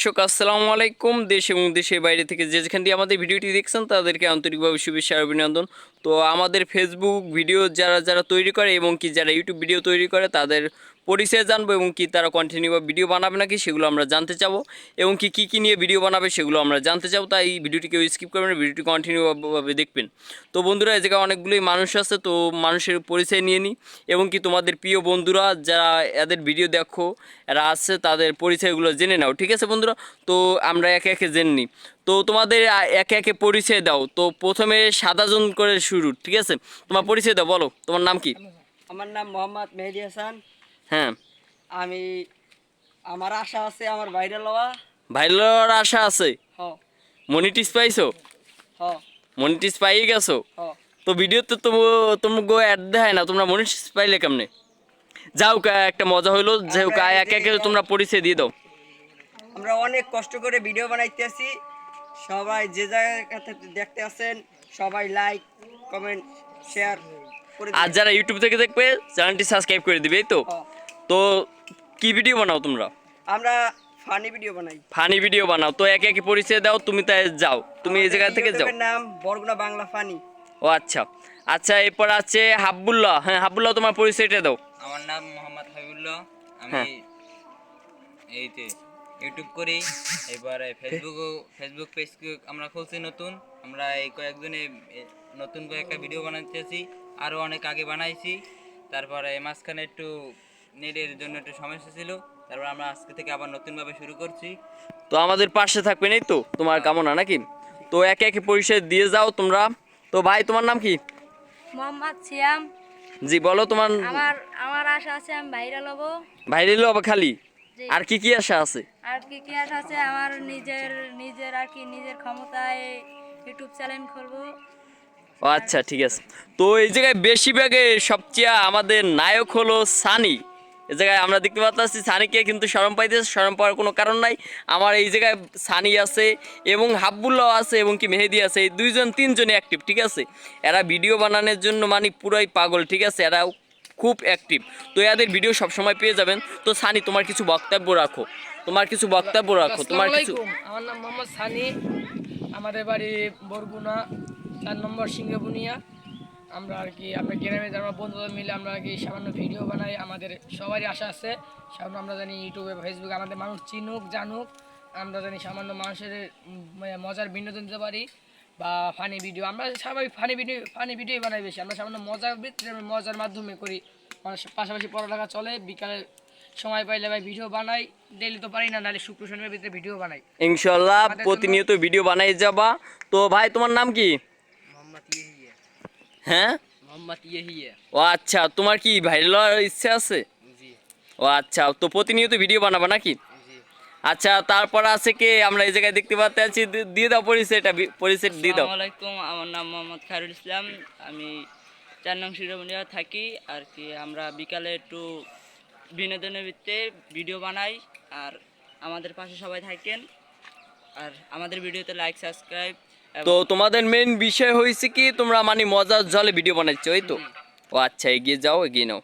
দর্শক, আসসালামু আলাইকুম। দেশ এবং দেশের বাইরে থেকে যে যেখান দিয়ে আমাদের ভিডিওটি দেখছেন, তাদেরকে আন্তরিকভাবে শুভেচ্ছা অভিনন্দন। তো আমাদের ফেসবুক ভিডিও যারা যারা তৈরি করে এবং কি যারা ইউটিউব ভিডিও তৈরি করে, তাদের পরিচয় জানব এবং কি তারা কন্টিনিউ ভিডিও বানাবে নাকি সেগুলো আমরা জানতে চাবো এবং কি, কী কী নিয়ে ভিডিও বানাবে সেগুলো আমরা জানতে চাবো, তাই এই ভিডিওটি কেউ স্কিপ করবেন ভিডিওটি কন্টিনিউভাবে দেখবেন। তো বন্ধুরা এই জায়গায় অনেকগুলোই মানুষ আছে, তো মানুষের পরিচয় নিয়ে নিই এবং কি তোমাদের প্রিয় বন্ধুরা যারা এদের ভিডিও দেখো, এরা আছে, তাদের পরিচয়গুলো জেনে নাও, ঠিক আছে বন্ধুরা? তো আমরা একে একে জেনে নিই তো তোমাদের একে একে পরিচয় দাও। তো প্রথমে সাদাজন করে শুরু, ঠিক আছে? তোমার পরিচয় দাও, বলো, তোমার নাম কি? আমার নাম মোহাম্মদ মেহেদি হাসান। হ্যাঁ। আমি আমার আশা আছে আমার বাইরে লওয়া। ভাইলোর আশা আছে? মনিটিস পাইছো? মনিটিস পাইয়ে গেছো? তো ভিডিওতে তো তোমাকে অ্যাড দেখায় না তোমরা মনিটিস পাইলে কেমনে? যাও একটা মজা হইল একে একে তোমরা পরিচয় দিয়ে দাও। আমরা অনেক কষ্ট করে ভিডিও বানাইতে আছি। সবাই যে জায়গাতে দেখতে আছেন সবাই লাইক কমেন্ট শেয়ার আর যারা ইউটিউব থেকে দেখবে চ্যানেলটি সাবস্ক্রাইব করে দিবে তো। তো কি ভিডিও বানাও তোমরা? আমরা ফানি ভিডিও বানাই। ফানি ভিডিও বানাও। তো একে একে পরিচয় দাও তুমি তাই যাও। তুমি এই জায়গা থেকে যাও। নাম বরগুনা বাংলা ফানি ও আচ্ছা। আচ্ছা এরপর আছে হাব্বুল্লাহ হ্যাঁ হাব্বুল্লাহ তোমার পরিচয়টা দাও। আমার নাম মোহাম্মদ হাবিবুল্লাহ। হ্যাঁ। আমি এইতে ইউটিউব করি। এবারে ফেসবুকও ফেসবুক পেজ আমরা খুলছি নতুন। আমরা এই কয়েকদিনে নতুন কয়েকটা ভিডিও বানাইতেছি। আরও অনেক আগে বানাইছি। তারপরে এই মাঝখানে একটু নেটের জন্য একটু সমস্যা ছিল। তারপর আমরা আজকে থেকে আবার নতুনভাবে শুরু করছি। তো আমাদের পাশে থাকবে নেই তো? তোমার কামনা নাকি? তো একে একে পরিচয় দিয়ে যাও তোমরা। তো ভাই তোমার নাম কি? মোহাম্মদ সিয়াম। জি বলো তোমার আমার আমার আশা আছে আমি ভাইরাল হব ভাইরে লো খালি? আর কি কি আশা আছে? আর কি কি আশা আছে আমার নিজের নিজের আর কি নিজের ক্ষমতায় ইউটিউব চ্যানেল খুলবো। ও আচ্ছা ঠিক আছে। তো এই জায়গায় বেশিরভাগে সবচেয়ে আমাদের নায়ক হলো সানি। এই জায়গায় আমরা দেখতে পাচ্ছি সানিকে কিন্তু শরম পাইতেছে শরম পাওয়ার কোনো কারণ নাই। আমার এই জায়গায় সানি আছে এবং হাব্বুল্লাহ আছে এবং কি মেহেদি আছে এই দুইজন তিনজনই অ্যাক্টিভ ঠিক আছে? এরা ভিডিও বানানোর জন্য মানে পুরাই পাগল ঠিক আছে? এরা খুব অ্যাক্টিভ তো এদের ভিডিও সবসময় পেয়ে যাবেন। তো সানি তোমার কিছু বক্তব্য রাখো। তোমার কিছু বক্তব্য রাখো। তোমার কিছু আমার নাম মোহাম্মদ সানি। আমাদের বাড়ি বরগুনা চার নম্বর সিংহবুনিয়া আমরা আর কি আমরা গ্রামে আমরা বন্ধুরা মিলে আমরা আর কি সামান্য ভিডিও বানাই আমাদের সবারই আশা আছে। সামান্য আমরা জানি ইউটিউবে ফেসবুকে আমাদের মানুষ চিনুক জানুক। আমরা জানি সামান্য মানুষের মজার বিনোদন দিতে পারি বা ফানি ভিডিও আমরা সবাই ফানি ভিডিও ফানি ভিডিও বানাই বেশি। আমরা সামান্য মজার মজার মাধ্যমে করি। মানুষ পাশাপাশি পড়ালেখা চলে বিকালে সময় পাইলে ভাই ভিডিও বানাই। ডেলি তো পারি না নাহলে শুক্র শনিবার ভিতরে ভিডিও বানাই। ইনশাল্লাহ প্রতিনিয়ত ভিডিও বানাই যাবা। তো ভাই তোমার নাম কি? হ্যাঁ? মোহাম্মদ ইয়ে ও আচ্ছা তোমার কি ভাইরাল হওয়ার ইচ্ছা আছে? জি। ও আচ্ছা তো প্রতিনিয়ত ভিডিও বানাবা নাকি? আচ্ছা তারপর আছে কি? আমরা এই জায়গায় দেখতে পাচ্ছি আছি দিয়ে দাও পরিচয়টা পরিচয় দিয়ে দাও। আসসালামাইকুম আমার নাম মোহাম্মদ খায়রুল ইসলাম। আমি চার নং শিরোমণিয়া থাকি আর কি আমরা বিকালে একটু বিনোদনের ভিত্তিতে ভিডিও বানাই আর আমাদের পাশে সবাই থাকেন। আর আমাদের ভিডিওতে লাইক সাবস্ক্রাইব তো তোমাদের মেন বিষয় হয়েছে কি, তোমরা মানে মজার জলে ভিডিও বানাচ্ছ ওই তো? ও আচ্ছা এগিয়ে যাও, এগিয়ে নাও।